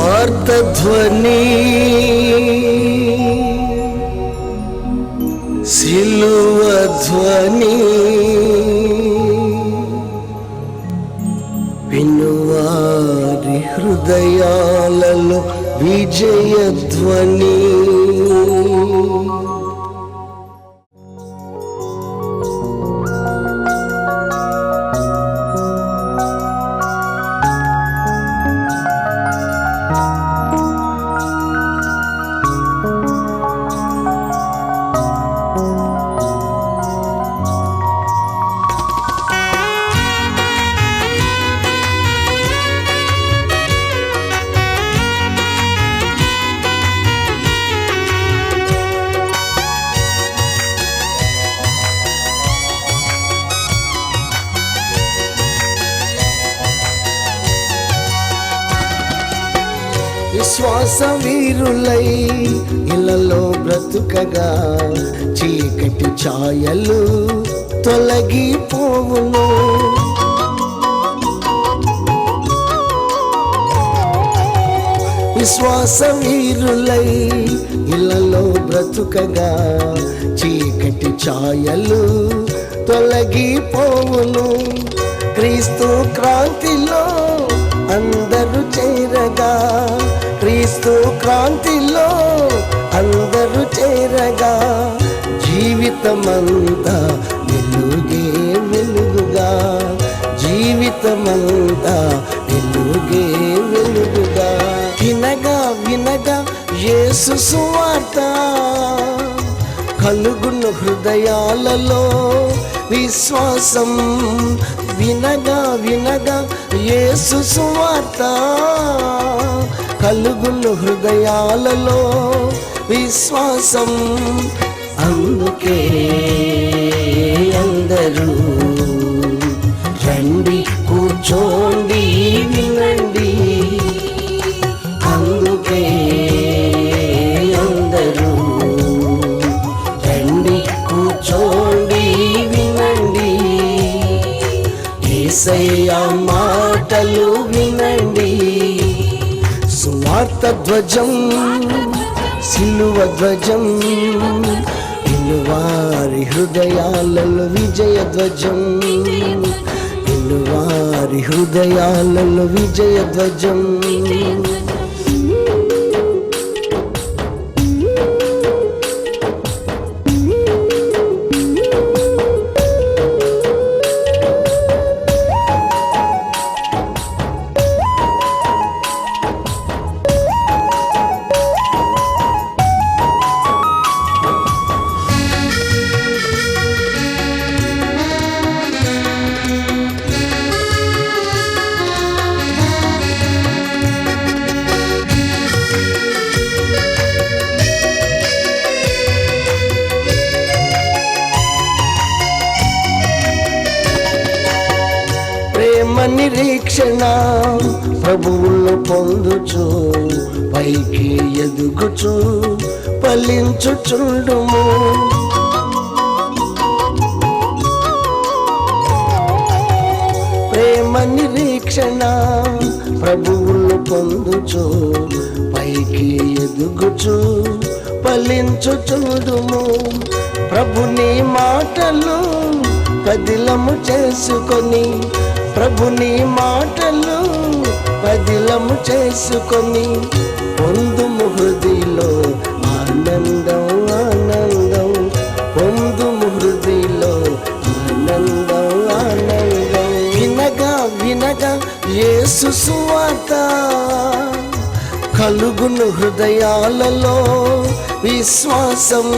సువార్త ధ్వని వినువారి హృదయాలలో విజయధ్వని ధ్వని ఇళ్ళలో బ్రతుకగా చీకటి ఛాయలు తొలగిపోవును. విశ్వాస వీరులై ఇళ్ళలో బ్రతుకగా చీకటి ఛాయలు తొలగిపోవును. క్రీస్తు క్రాంతిలో అందరూ చేరగా క్రీస్తు క్రాంతిలో అందరూ చేరగా జీవితమంతా వెలుగే వెలుగుగా జీవితమంతా వెలుగే వెలుగుగా వినగా వినగా యేసు సువార్త కలుగున్న హృదయాలలో విశ్వాసం. వినగా వినగా యేసు సువార్త కలుగును హృదయాలలో విశ్వాసం. అందుకే అందరూ రండి కూర్చోండి వినండి. అందుకే అందరూ రండి కూర్చోండి వినండి. ఏసయ్య మాటలు రక్తధ్వజం సిలువ ధ్వజం ఇనువారి హృదయాలలో విజయ ధ్వజం ఇనువారి హృదయాలలో విజయ ధ్వజం ప్రేమ నిరీక్షణ ప్రభువులు పొందుచు పైకి ఎదుగుచు ఫలించుచుండుము. ప్రేమ నిరీక్షణ ప్రభువులు పొందుచు పైకి ఎదుగుచు ఫలించుచుండుము. ప్రభుని మాటలు కదిలము చేసుకొని ప్రభుని మాటలు పదిలము చేసుకొని పొందుము హృదిలో ఆనందం ఆనందం. పొందుము హృదిలో ఆనందం ఆనందం. వినగా వినగా యేసు సువాత కలుగును హృదయాలలో విశ్వాసం.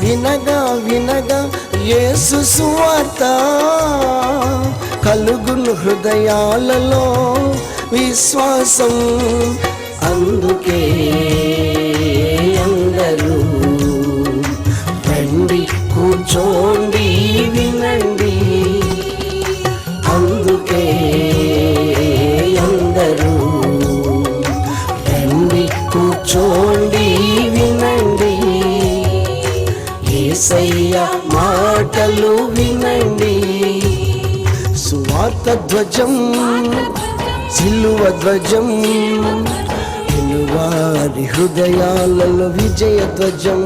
వినగా వినగా యేసు సువాత కలుగును హృదయాలలో విశ్వాసం. అందుకే అందరూ రండి కూర్చోండి వినండి. అందుకే అందరూ రండి కూర్చోండి వినండి. ఏసయ్య మాటలు వినండి ధ్వజం సిలువ ధ్వజం వినువారి హృదయాలలో విజయ ధ్వజం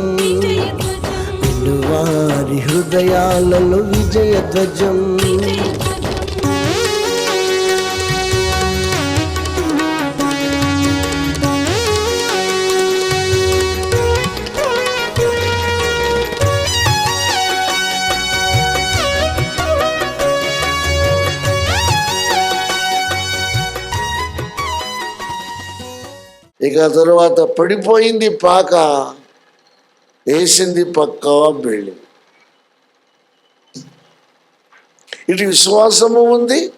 వినువారి హృదయాలలో విజయ ధ్వజం ఇక తర్వాత పడిపోయింది పాక. వేసింది పక్క బిల్డింగ్ ఇటు విశ్వాసము ఉంది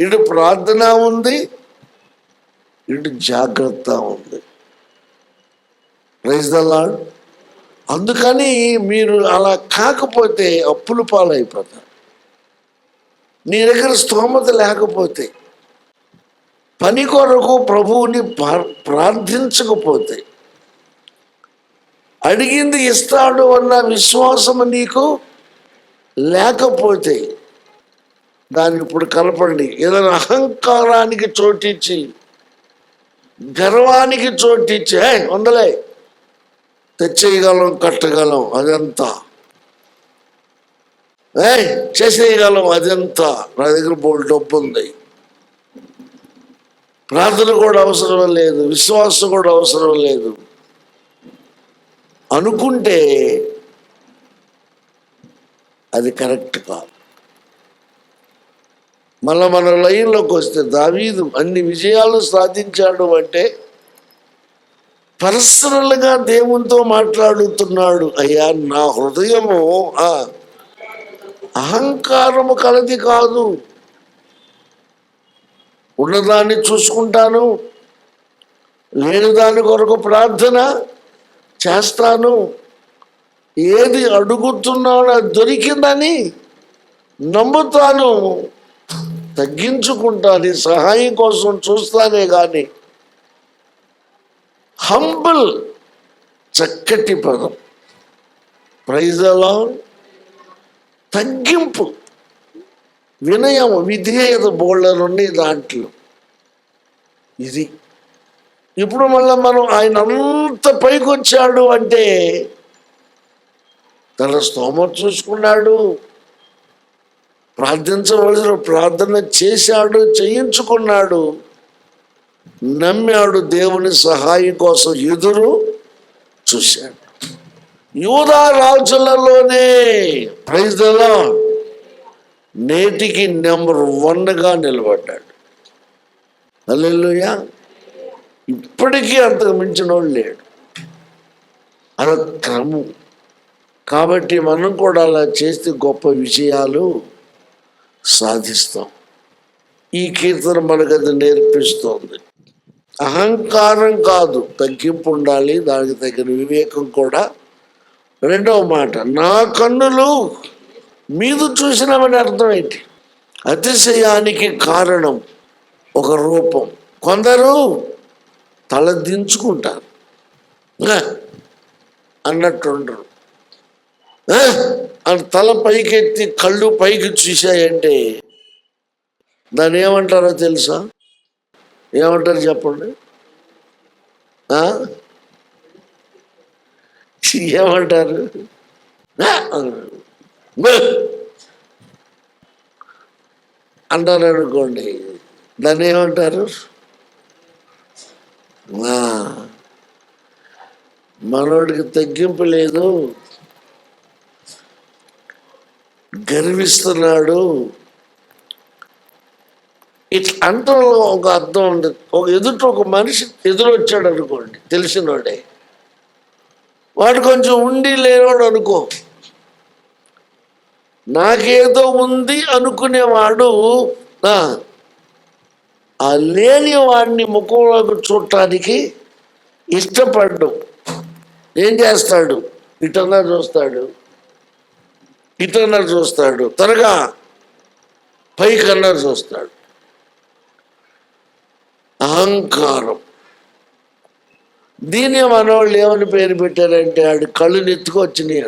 ఇటు ప్రార్థన ఉంది ఇటు జాగ్రత్త ఉంది. రైజ్ దల్లాడ్ అందుకని మీరు అలా కాకపోతే అప్పులు పాలైపోతారు. నీ దగ్గర స్తోమత లేకపోతే పని కొరకు ప్రభువుని ప్రార్థించకపోతే అడిగింది ఇస్తాడు అన్న విశ్వాసము నీకు లేకపోతే దాన్ని ఇప్పుడు కలపండి. ఏదైనా అహంకారానికి చోటిచ్చి గర్వానికి చోటిచ్చి "ఏ, వందలే తెచ్చేయగలం కట్టగలం అదంతా. ఏ చేసేయగలం అదంతా. నా దగ్గర బోల్ డబ్బు ఉంది ప్రార్థన కూడా అవసరం లేదు విశ్వాసం కూడా అవసరం లేదు. అనుకుంటే అది కరెక్ట్ కాదు. మళ్ళా మన లైన్లోకి వస్తే దావీదు అన్ని విజయాలు సాధించాడు అంటే పర్సనల్గా దేవునితో మాట్లాడుతున్నాడు. అయ్యా నా హృదయము అహంకారము కలది కాదు. ఉన్నదాన్ని చూసుకుంటాను లేని దాని కొరకు ప్రార్థన చేస్తాను. ఏది అడుగుతున్నానో దొరికిందని నమ్ముతాను. తగ్గించుకుంటాను సహాయం కోసం చూస్తానే కానీ హంబుల్ చక్కటి పదం. ప్రైజ్ అలా తగ్గింపు. వినయం విధేయత బోళ్ళలు ఉన్నాయి దాంట్లో. ఇది. ఇప్పుడు మళ్ళీ మనం ఆయన అంత పైకి వచ్చాడు అంటే తన స్తోమత చూసుకున్నాడు ప్రార్థించవలసిన ప్రార్థన చేశాడు చేయించుకున్నాడు నమ్మాడు దేవుని సహాయం కోసం ఎదురు చూశాడు. యూదా రాజులలోనే ప్రైజ్లలో నేటికి నెంబర్ వన్గా నిలబడ్డాడు. అల్లెలుయా ఇప్పటికీ అంతకు మించిన వాడు లేడు. అలా క్రమం. కాబట్టి మనం కూడా అలా చేస్తే గొప్ప విజయాలు సాధిస్తాం. ఈ కీర్తన మనకు అది నేర్పిస్తోంది. అహంకారం కాదు తగ్గింపు ఉండాలి దానికి తగిన వివేకం కూడా. రెండవ మాట నా కన్నులు మీద చూసినామని అర్థం ఏంటి అతిశయానికి కారణం ఒక రూపం. కొందరు తల దించుకుంటారు. అన్నట్టుండరు. "ఆ" తల పైకెత్తి కళ్ళు పైకి చూశాయంటే దాన్ని ఏమంటారో తెలుసా? ఏమంటారు చెప్పండి? ఏమంటారు? అంటారు అనుకోండి దాన్ని ఏమంటారు? ఆ, మనోడికి తగ్గింపు లేదు. గర్విస్తున్నాడు. ఇట్లా అంటంలో ఒక అర్థం ఉంది. ఒక ఎదుట ఒక మనిషి ఎదురొచ్చాడు అనుకోండి తెలిసినోడే. వాడు కొంచెం ఉండి లేనోడు అనుకో. నాకేదో ఉంది అనుకునేవాడు ఆ, లేని వాడిని ముఖంలోకి చూడటానికి ఇష్టపడ్డు. ఏం చేస్తాడు? ఇటన్నా చూస్తాడు. ఇటన్నా చూస్తాడు. త్వరగా పైకన్నా చూస్తాడు. అహంకారం. దీన్ని మనవాళ్ళు ఏమని పేరు పెట్టారంటే ఆడు కళ్ళు నెత్తుకు వచ్చినాయి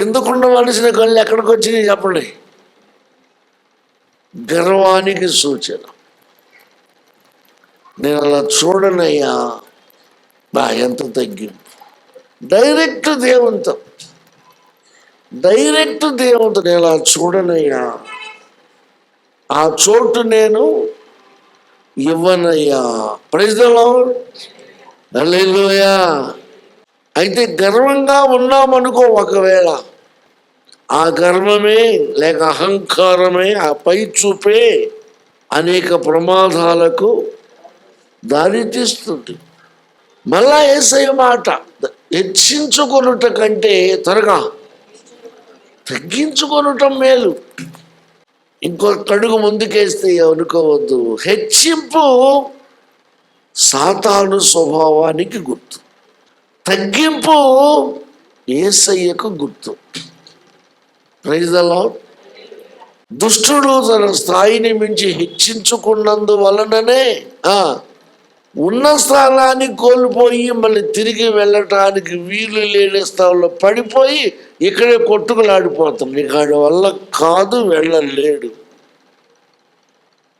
అంట కిందకున్న మనిషిన కళ్ళు ఎక్కడికి వచ్చినాయి చెప్పండి? గర్వానికి సూచన. నేను అలా చూడనయ్యా బా ఎంత తగ్గింపు. డైరెక్ట్ దేవునితో డైరెక్ట్ దేవునితో నేను అలా చూడనయ్యా. ఆ చోటు నేను ఇవ్వనయ్యా. ప్రజలో అయితే గర్వంగా ఉన్నామనుకో ఒకవేళ ఆ గర్వమే లేక అహంకారమే ఆ పై చూపే అనేక ప్రమాదాలకు దారితీస్తుంది. మళ్ళా ఏసయ్య మాట హెచ్చించుకొనుట కంటే త్వరగా తగ్గించుకొనుటం మేలు. ఇంకో కడుగు ముందుకేస్తే అనుకోవద్దు హెచ్చింపు సాతాను స్వభావానికి గుర్తు. తగ్గింపు ఏసయ్యకు గుర్తు. ప్రైజ్ లార్డ్ దుష్టుడు తన స్థాయిని మించి హెచ్చించుకున్నందు వలననే ఉన్న స్థానాన్ని కోల్పోయి మళ్ళీ తిరిగి వెళ్ళటానికి వీలు లేని స్థానంలో పడిపోయి ఇక్కడే కొట్టుకులాడిపోతాం ఇక్కడి వల్ల కాదు వెళ్ళలేడు.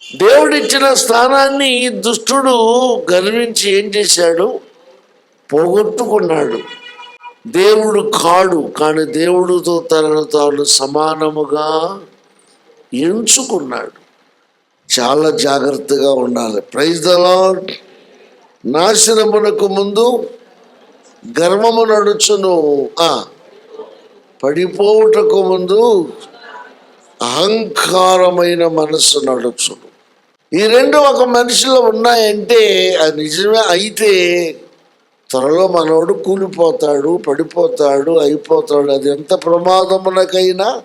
దేవుడిచ్చిన స్థానాన్ని దుష్టుడు గర్వించి ఏం చేశాడు? పోగొట్టుకున్నాడు. దేవుడు కాడు కానీ దేవుడితో తనను తాను సమానముగా ఎంచుకున్నాడు. చాలా జాగ్రత్తగా ఉండాలి. ప్రైజ్ ద లార్డ్ నాశనమునకు ముందు గర్వము నడుచును. పడిపోవుటకు ముందు అహంకారమైన మనసు నడుచును. ఈ రెండు ఒక మనిషిలో ఉన్నాయంటే అది నిజమే అయితే త్వరలో మనోడు కూలిపోతాడు పడిపోతాడు అయిపోతాడు. అది ఎంత ప్రమాదమునకైనా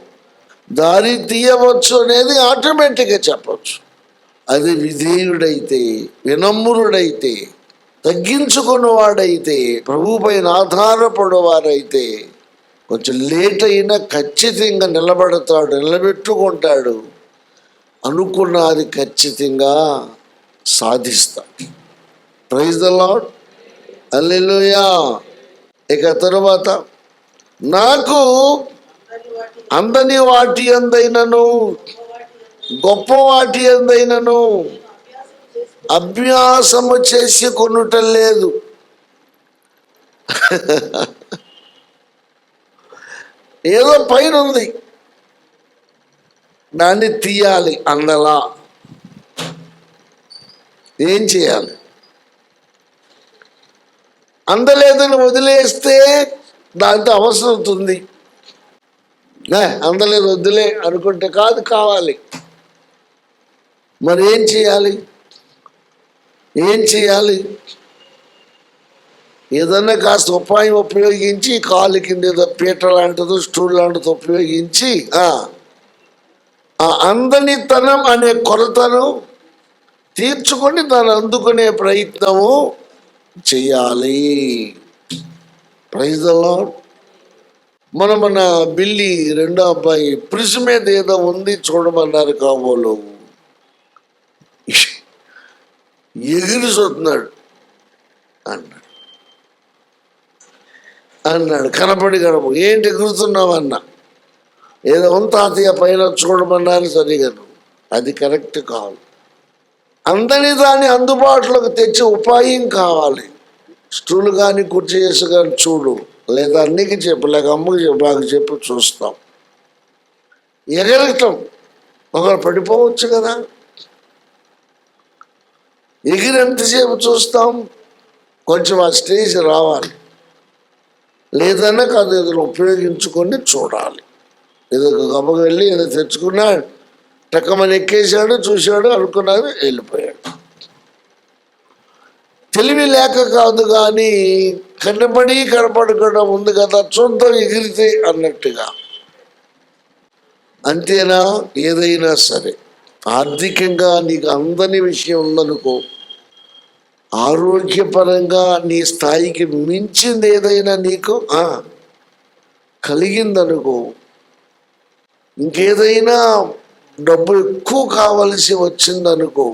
దారి తీయవచ్చు అనేది ఆటోమేటిక్గా చెప్పచ్చు. అది విధేయుడైతే వినమ్రుడైతే తగ్గించుకున్నవాడైతే ప్రభు పైన ఆధారపడేవారైతే కొంచెం లేట్ అయినా ఖచ్చితంగా నిలబడతాడు నిలబెట్టుకుంటాడు. అనుకున్నది ఖచ్చితంగా సాధిస్తాడు. ప్రైజ్ ద లాడ్ అల్లెలుయా ఇక తరువాత నాకు అందని వాటి అందైనను గొప్ప వాటి అందైనను అభ్యాసము చేసి కొనుటం లేదు. ఏదో పైన ఉంది దాన్ని తీయాలి అందలా. ఏం చేయాలి? అందలేదని వదిలేస్తే దాంతో అవసరం అవుతుంది ఏ, అందలేదు వద్దులే అనుకుంటే కాదు కావాలి. మరి ఏం చేయాలి? ఏం చేయాలి? ఏదన్నా కాస్త ఉపాయం ఉపయోగించి కాలు కింద ఏదో పీట లాంటిదో స్టూల్ లాంటిది ఉపయోగించి ఆ అందనితనం అనే కొరతను తీర్చుకొని దాన్ని అందుకునే ప్రయత్నము చేయాలి. ప్రైజ్ ద మన మన బిల్లి రెండో అబ్బాయి ప్రిజ్ మీద ఏదో ఉంది చూడమన్నారు కాబోలు. ఎగిరి చూస్తున్నాడు. అన్నాడు. అన్నాడు కనపడి కనప ఏంటి ఎగురుతున్నావు అన్న? ఏదో ఉంది తాతయ్య పైన చూడమన్నారు సరిగాను అది కరెక్ట్ కాదు అందరి దాన్ని అందుబాటులోకి తెచ్చే ఉపాయం కావాలి. స్టూలు కానీ కుర్చీ వేసి కానీ చూడు. లేదా అన్నికి చెప్పు లేక అమ్మకి చెప్పు నాకు చెప్పి చూస్తాం. ఎగరటం. ఒకరు పడిపోవచ్చు కదా. ఎగిరి ఎంతసేపు చూస్తాం. కొంచెం ఆ స్టేజ్ రావాలి. లేదన్నా కాదు ఏదైనా ఉపయోగించుకొని చూడాలి. ఏదో గమ్మకు వెళ్ళి ఏదో తెచ్చుకున్నాడు. టక్కమని ఎక్కేశాడు చూశాడు అనుకున్నాడు వెళ్ళిపోయాడు. తెలివి లేక కాదు కానీ కనబడి కనపడకుండా ఉంది కదా చూద్దాం ఎగిరితే అన్నట్టుగా. అంతేనా? ఏదైనా సరే. ఆర్థికంగా నీకు అందని విషయం ఉందనుకో ఆరోగ్యపరంగా నీ స్థాయికి మించింది ఏదైనా నీకు కలిగిందనుకో ఇంకేదైనా డబ్బు ఎక్కువ కావలసి వచ్చిందనుకో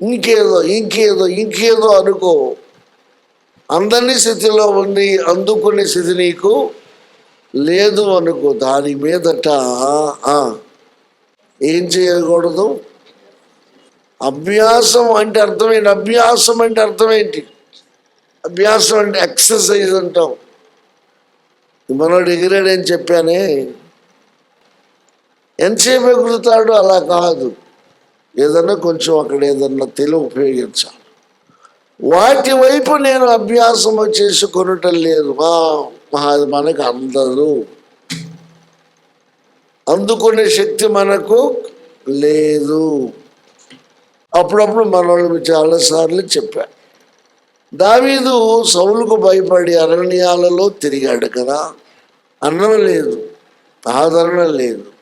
ఇంకేదో ఇంకేదో ఇంకేదో అనుకో అందని స్థితిలో ఉండి అందుకునే స్థితి నీకు లేదు అనుకో దాని మీదట ఏం చేయకూడదు? అభ్యాసం అంటే అర్థమేంటి అభ్యాసం అంటే అర్థమేంటి అభ్యాసం అంటే ఎక్సర్సైజ్ అంటాం. మనోడు ఎగిరాడని చెప్పానే ఎంతసేపు ఎగురుతాడు అలా కాదు. ఏదన్నా కొంచెం అక్కడ ఏదన్నా తెలివి ఉపయోగించాలి. వాటి వైపు నేను అభ్యాసం చేసుకొనటం లేదు. మా అది మనకు అందదు. అందుకునే శక్తి మనకు లేదు. అప్పుడప్పుడు మన చాలాసార్లు చెప్పా దావీదు సౌలుకు భయపడి అరణ్యాలలో తిరిగాడు కదా. అన్నం లేదు. ఆదరణ లేదు.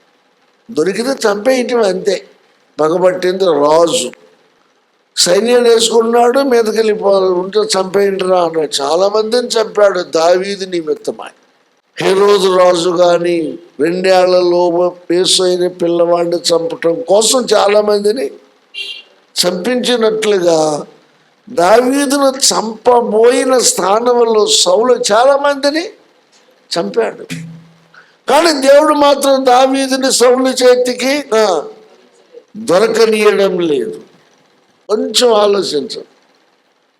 దొరికితే చంపేయటం అంతే. పగబట్టింది రాజు. సైన్యం వేసుకున్నాడు మీదకెళ్ళిపోవాలి ఉంటే చంపేయండిరా అన్నాడు. చాలా మందిని చంపాడు దావీది నిమిత్తమై. ఏ రాజు కానీ రెండేళ్ళలో పేసు అయిన పిల్లవాడిని చంపటం కోసం చాలా మందిని చంపించినట్లుగా దావీదును చంపబోయిన స్థానంలో సౌలు చాలా మందిని చంపాడు. కానీ దేవుడు మాత్రం దావీదుని సౌలు చేతికి దొరకనీయడం లేదు. కొంచెం ఆలోచించు.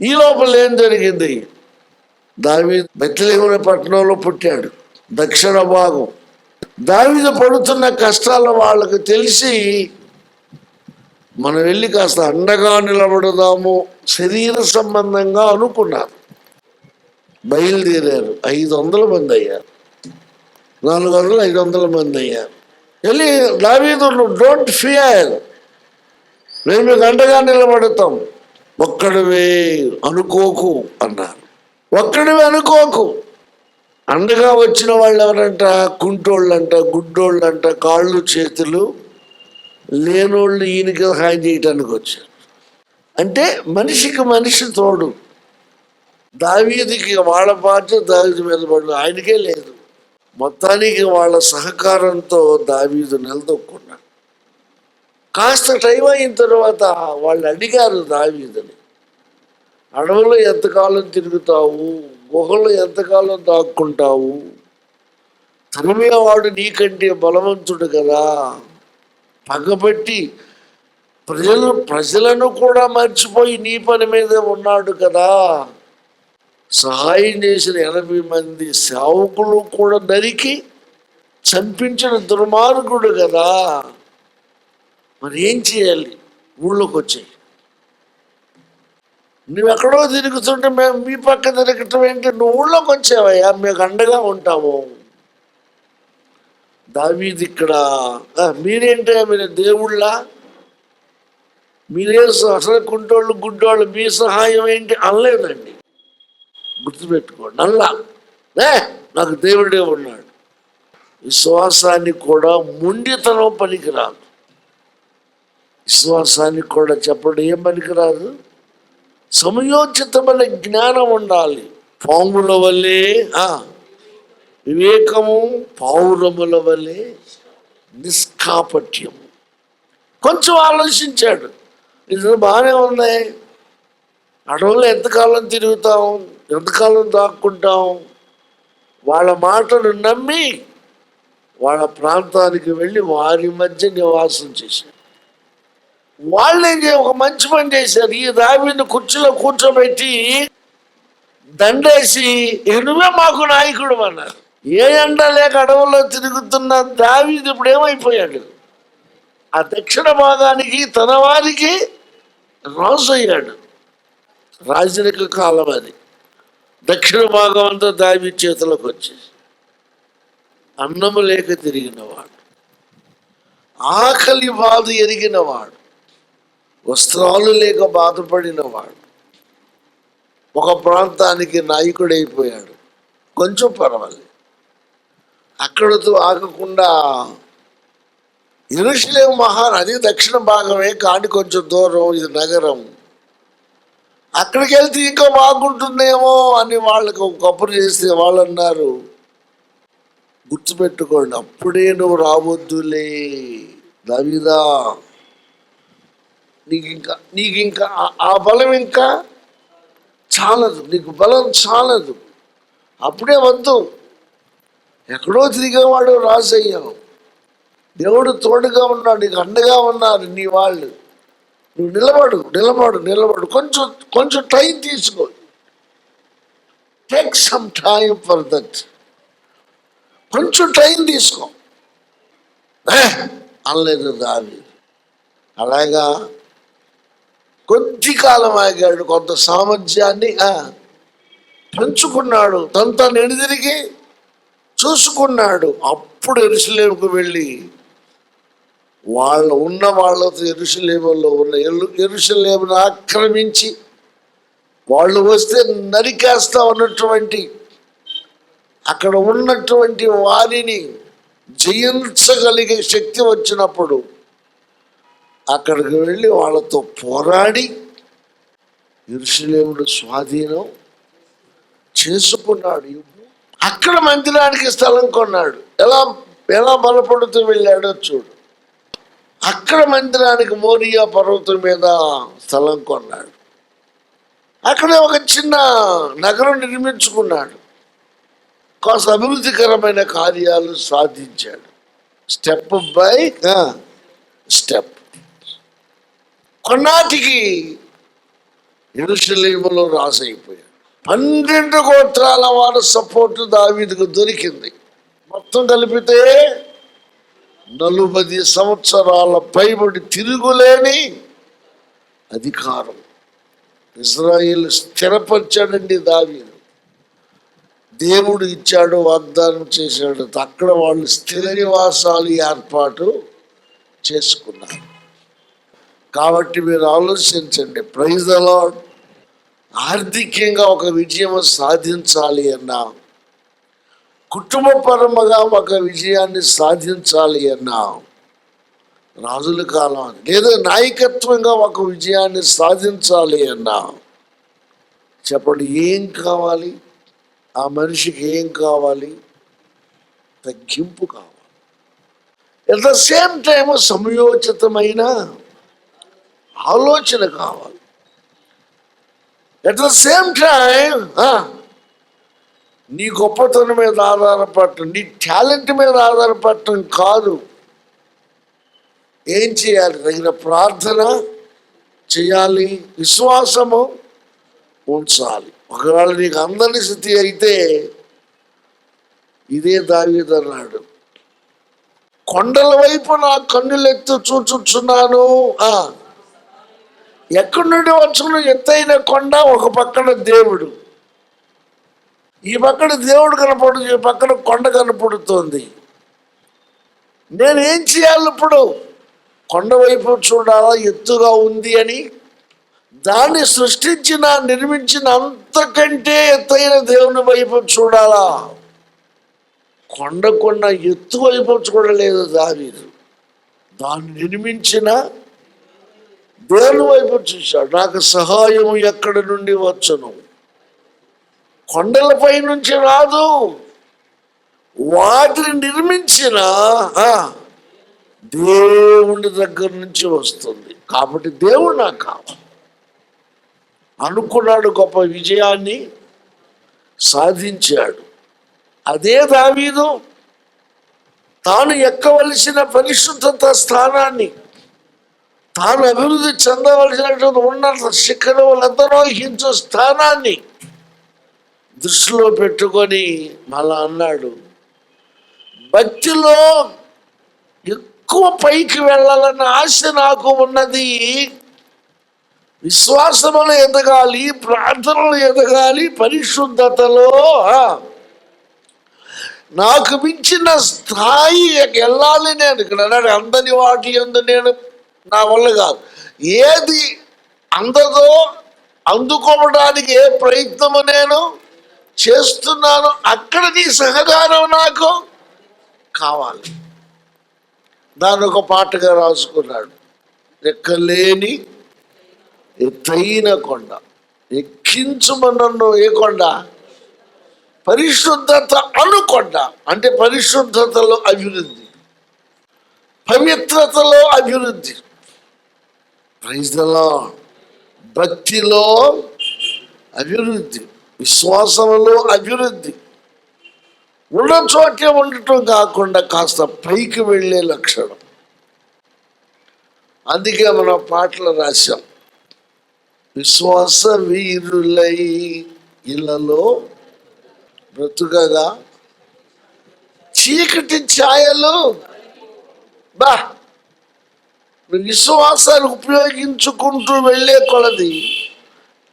ఈ లోపల ఏం జరిగింది? దావీదు బెత్లెహేమున పట్టణంలో పుట్టాడు. దక్షిణ భాగం. దావీదు పడుతున్న కష్టాలు వాళ్ళకు తెలిసి మనం వెళ్ళి కాస్త అండగా నిలబడదాము శరీర సంబంధంగా అనుకున్నారు. బయలుదేరారు. ఐదు వందల మంది అయ్యారు. నాలుగు వందలు ఐదు వందల మంది అయ్యారు వెళ్ళి దావీదులు డోంట్ ఫియర్ మేము మీకు అండగా నిలబడతాం. ఒక్కడివే అనుకోకు అన్నారు. ఒక్కడివే అనుకోకు. అండగా వచ్చిన వాళ్ళు ఎవరంట కుంటోళ్ళంట గుడ్డోళ్ళంట కాళ్ళు చేతులు లేనోళ్ళు ఈయనకి సహాయం చేయటానికి వచ్చారు. అంటే మనిషికి మనిషి తోడు. దావీదికి వాళ్ళ బాధ్యత దావీది మీద పడు ఆయనకే లేదు. మొత్తానికి వాళ్ళ సహకారంతో దావీదు నిలదొక్కున్నాడు. కాస్త టైం అయిన తర్వాత వాళ్ళు అడిగారు దావీదని అడవులు ఎంతకాలం తిరుగుతావు? గుహలు ఎంతకాలం దాక్కుంటావు? తరిమేవాడు నీకంటే బలవంతుడు కదా. పగబట్టి ప్రజలు ప్రజలను కూడా మర్చిపోయి నీ పని మీదే ఉన్నాడు కదా. సహాయం చేసిన ఎనభై మంది సేవకులు కూడా నరికి చంపించిన దుర్మార్గుడు కదా. మరి ఏం చేయాలి? ఊళ్ళోకి వచ్చాయి. నువ్వెక్కడో తిరుగుతుంటే మేము మీ పక్క తిరగటం ఏంటి? నువ్వు ఊళ్ళోకి వచ్చావయ్యా. మీకు అండగా ఉంటాము. దావీది ఇక్కడ మీరేంటే? మీరు దేవుళ్ళ? మీరే అసలు కుంటోళ్ళు గుడ్డోళ్ళు మీ సహాయం ఏంటి? అనలేదండి. గుర్తుపెట్టుకో నల్లా. నాకు దేవుడే ఉన్నాడు. విశ్వాసానికి కూడా ముండితనం పనికిరాదు. విశ్వాసానికి కూడా చెప్పడం ఏం పనికిరాదు? సమయోచితమైన జ్ఞానం ఉండాలి. పాముల వల్లే ఆ, వివేకము పౌరముల వల్లే నిష్కాపట్యము కొంచెం ఆలోచించాడు. ఇది బాగానే ఉన్నాయి అడవులు ఎంతకాలం తిరుగుతాం? ఎంతకాలం దాక్కుంటాం. వాళ్ళ మాటలు నమ్మి వాళ్ళ ప్రాంతానికి వెళ్ళి వారి మధ్య నివాసం చేశారు. వాళ్ళే ఒక మంచి పని చేశారు. ఈ దావిని కుర్చీలో కూర్చోబెట్టి దండేసి ఎనువే నువ్వే మాకు నాయకుడు అన్నారు. ఏ ఎండ లేక అడవుల్లో తిరుగుతున్న దావీదు ఇప్పుడు ఏమైపోయాడు? ఆ దక్షిణ భాగానికి తన వారికి రాజు అయ్యాడు. రాజరిక కాలం అది. దక్షిణ భాగం అంతా దావి చేతులకు వచ్చేసి అన్నము లేక తిరిగినవాడు. ఆకలి బాధ ఎరిగినవాడు. వస్త్రాలు లేక బాధపడినవాడు. ఒక ప్రాంతానికి నాయకుడైపోయాడు. కొంచెం పర్వాలేదు. అక్కడతో ఆగకుండా ఇరుషులేం మహారాజు దక్షిణ భాగమే కానీ కొంచెం దూరం ఇది నగరం. అక్కడికి వెళ్తే ఇంకా బాగుంటుందేమో అని వాళ్ళకి ఒక కబురు చేస్తే వాళ్ళు అన్నారు గుర్తుపెట్టుకోండి అప్పుడే నువ్వు రావద్దులే దవిదా నీకు ఇంకా నీకు ఇంకా ఆ- ఆ బలం ఇంకా చాలదు నీకు బలం చాలదు. అప్పుడే వద్దు. ఎక్కడో తిరిగేవాడు రాజయ్యావు దేవుడు తోడుగా ఉన్నాడు నీకు అండగా ఉన్నారు నీ వాళ్ళు. నువ్వు నిలబడు నిలబడు నిలబడు. కొంచెం కొంచెం టైం తీసుకో. Take some time for that కొంచెం టైం తీసుకో. అనలేదు దాని. అలాగా? కొద్ది కాలం ఆగాడు కొంత సామర్థ్యాన్ని పెంచుకున్నాడు. తను తను ఎడిదిరిగి చూసుకున్నాడు. అప్పుడు ఎరుసలేముకు వెళ్ళి వాళ్ళ ఉన్న వాళ్ళతో ఎరుసలేములో ఉన్న ఎరు ఎరుసలేమును ఆక్రమించి వాళ్ళు వస్తే నరికేస్తా ఉన్నటువంటి అక్కడ ఉన్నటువంటి వారిని జయించగలిగే శక్తి వచ్చినప్పుడు అక్కడికి వెళ్ళి వాళ్ళతో పోరాడి ఇరుషులేముడు స్వాధీనం చేసుకున్నాడు. అక్కడ మందిరానికి స్థలం కొన్నాడు. ఎలా ఎలా బలపడుతూ వెళ్ళాడో చూడు. అక్కడ మందిరానికి మోరియా పర్వతం మీద స్థలం కొన్నాడు. అక్కడే ఒక చిన్న నగరం నిర్మించుకున్నాడు. కాస్త అభివృద్ధికరమైన కార్యాలు సాధించాడు. Step by step. కొన్నాటికి ఎరుసలేములో రాసైపోయాడు పన్నెండు గోత్రాల వారి సపోర్టు దావీదుకు దొరికింది. మొత్తం కలిపితే నలభై సంవత్సరాల పైబడి తిరుగులేని అధికారం. ఇజ్రాయిల్ స్థిరపరిచాడండి దావీదు. దేవుడు ఇచ్చాడు వాగ్దానం చేశాడు. అక్కడ వాళ్ళు స్థిర నివాసాలు ఏర్పాటు చేసుకున్నారు. కాబట్టి మీరు ఆలోచించండి. ప్రైజ్ అలా ఆర్థికంగా ఒక విజయం సాధించాలి అన్నా. కుటుంబపరముగా ఒక విజయాన్ని సాధించాలి అన్నా రాజుల కాలం. లేదా నాయకత్వంగా ఒక విజయాన్ని సాధించాలి అన్నా చెప్పండి ఏం కావాలి? ఆ మనిషికి ఏం కావాలి? తగ్గింపు కావాలి. ఎట్ ద సేమ్ టైం సమయోచితమైన ఆలోచన కావాలి. ఎట్ ద సేమ్ టైం నీ గొప్పతనం మీద ఆధారపడటం నీ టాలెంట్ మీద ఆధారపడటం కాదు. ఏం చేయాలి? తగిన ప్రార్థన చేయాలి విశ్వాసము ఉంచాలి. ఒకవేళ నీకు అందని స్థితి అయితే ఇదే దావీదన్నాడు కొండల వైపు నా కన్నులెత్తు చూచుచున్నాను. ఎక్కడి నుండి వచ్చిన? ఎత్తైన కొండ ఒక పక్కన దేవుడు. ఈ పక్కన దేవుడు కనపడు ఈ పక్కన కొండ కనపడుతోంది. నేను ఏం చేయాలి ఇప్పుడు? కొండ వైపు చూడాలా ఎత్తుగా ఉంది అని. దాన్ని సృష్టించిన నిర్మించిన అంతకంటే ఎత్తైన దేవుని వైపు చూడాలా? కొండ కొండ ఎత్తు వైపు చూడలేదు దావీదు. దాన్ని నిర్మించిన దేవుని వైపు చూశాడు. నాకు సహాయం ఎక్కడి నుండి వచ్చను? కొండలపై నుంచి రాదు. వాటిని నిర్మించిన దేవుని దగ్గర నుంచి వస్తుంది. కాబట్టి దేవుడు నాకు కావాలి. అనుకున్నాడు గొప్ప విజయాన్ని సాధించాడు. అదే దావీదు తాను ఎక్కవలసిన పరిశుద్ధత స్థానాన్ని తాను అభివృద్ధి చెందవలసినటువంటి ఉన్నత శిఖరములందరూ స్థానాన్ని దృష్టిలో పెట్టుకొని మళ్ళా అన్నాడు భక్తిలో ఎక్కువ పైకి వెళ్ళాలన్న ఆశ నాకు ఉన్నది. విశ్వాసములు ఎదగాలి ప్రార్థనలు ఎదగాలి పరిశుద్ధతలో నాకు మించిన స్థాయి వెళ్ళాలి నేను. ఇక్కడ అన్నాడు అందని వాటి ఎందు నేను నా వల్ల కాదు. ఏది అందదో అందుకోవడానికి ఏ ప్రయత్నము నేను చేస్తున్నాను అక్కడ నీ సహకారం నాకు కావాలి. దాన్ని ఒక పాటగా రాసుకున్నాడు. ఎక్కలేని ఎత్తైన కొండ ఎక్కించమన్నను ఏ కొండ? పరిశుద్ధత అనుకొండ అంటే పరిశుద్ధతలో అభివృద్ధి పవిత్రతలో అభివృద్ధి. ప్రైజ్లో భక్తిలో అభివృద్ధి. విశ్వాసంలో అభివృద్ధి. ఉన్న చోటే ఉండటం కాకుండా కాస్త పైకి వెళ్ళే లక్షణం. అందుకే మన పాటలు రాశాం. విశ్వాస వీరులై ఇళ్ళలో బ్రతుకగా చీకటి ఛాయలు బా విశ్వాసాన్ని ఉపయోగించుకుంటూ వెళ్ళే కొలది.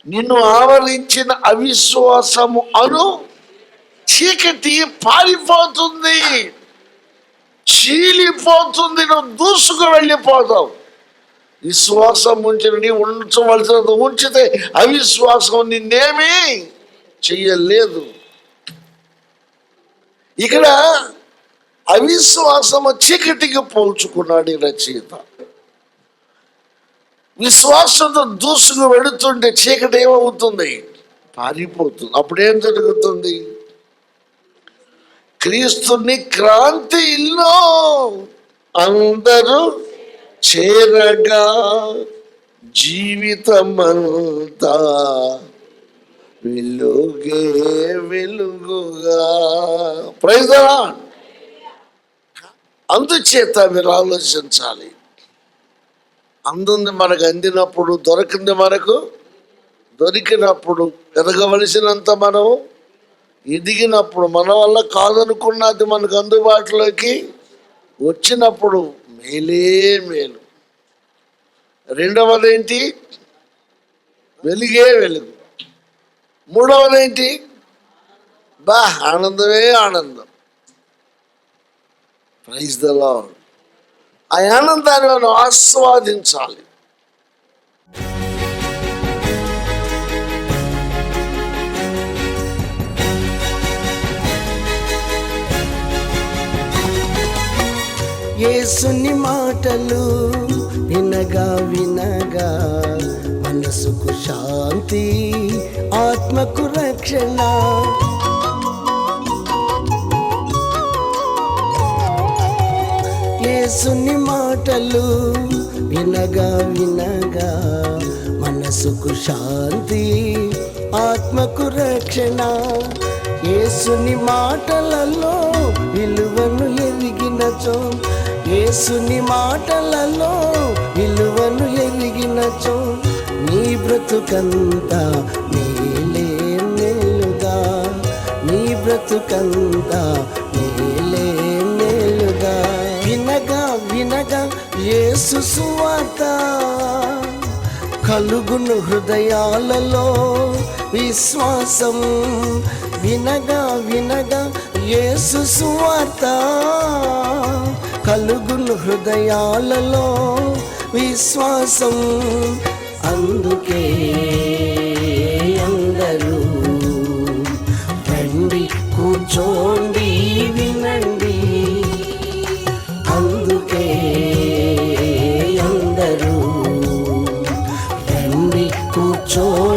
నిన్ను ఆవరించిన అవిశ్వాసము అను చీకటి పారిపోతుంది. చీలిపోతుంది. నువ్వు దూసుకు వెళ్ళిపోతావు. విశ్వాసం ఉంచిన నీ ఉంచవలసినది ఉంచితే అవిశ్వాసం నిన్నేమీ చెయ్యలేదు. ఇక్కడ అవిశ్వాసము చీకటికి పోల్చుకున్నాడు రచయిత. విశ్వాసంతో దూసుకు వెళుతుంటే చీకటి ఏమవుతుంది? పారిపోతుంది. అప్పుడేం జరుగుతుంది? క్రీస్తుని క్రాంతి ఇల్లు అందరూ చేరగా జీవితమంతా వెలుగే వెలుగుగా. ప్రైజ్ అందుచేత మీరు ఆలోచించాలి. అందుంది మనకు అందినప్పుడు దొరికింది మనకు దొరికినప్పుడు ఎదగవలసినంత మనము ఎదిగినప్పుడు మన వల్ల కాదనుకున్నది మనకు అందుబాటులోకి వచ్చినప్పుడు మేలే మేలు. రెండవది ఏంటి వెలుగే వెలుగు. మూడవది ఏంటి బా ఆనందమే ఆనందం. ప్రైజ్ ద లాడ్ ఆ ఆనందాన్ని మనం ఆస్వాదించాలి. ఏసుని మాటలు వినగా వినగా మనసుకు శాంతి ఆత్మకు రక్షణ యేసుని మాటలు వినగా వినగా మనసుకు శాంతి ఆత్మకు రక్షణ. యేసుని మాటలలో విలువను ఎదిగినచో యేసుని మాటలలో విలువను ఎదిగినచో నీ బ్రతుకంతా మేలే మేలుగా నీ బ్రతుకంతా యేసు సువార్త కలుగును హృదయాలలో విశ్వాసం. వినగా వినగా యేసు సువార్త కలుగును హృదయాలలో విశ్వాసం. అందుకే అందరూ రండి కూర్చోండి. కూర్చోండి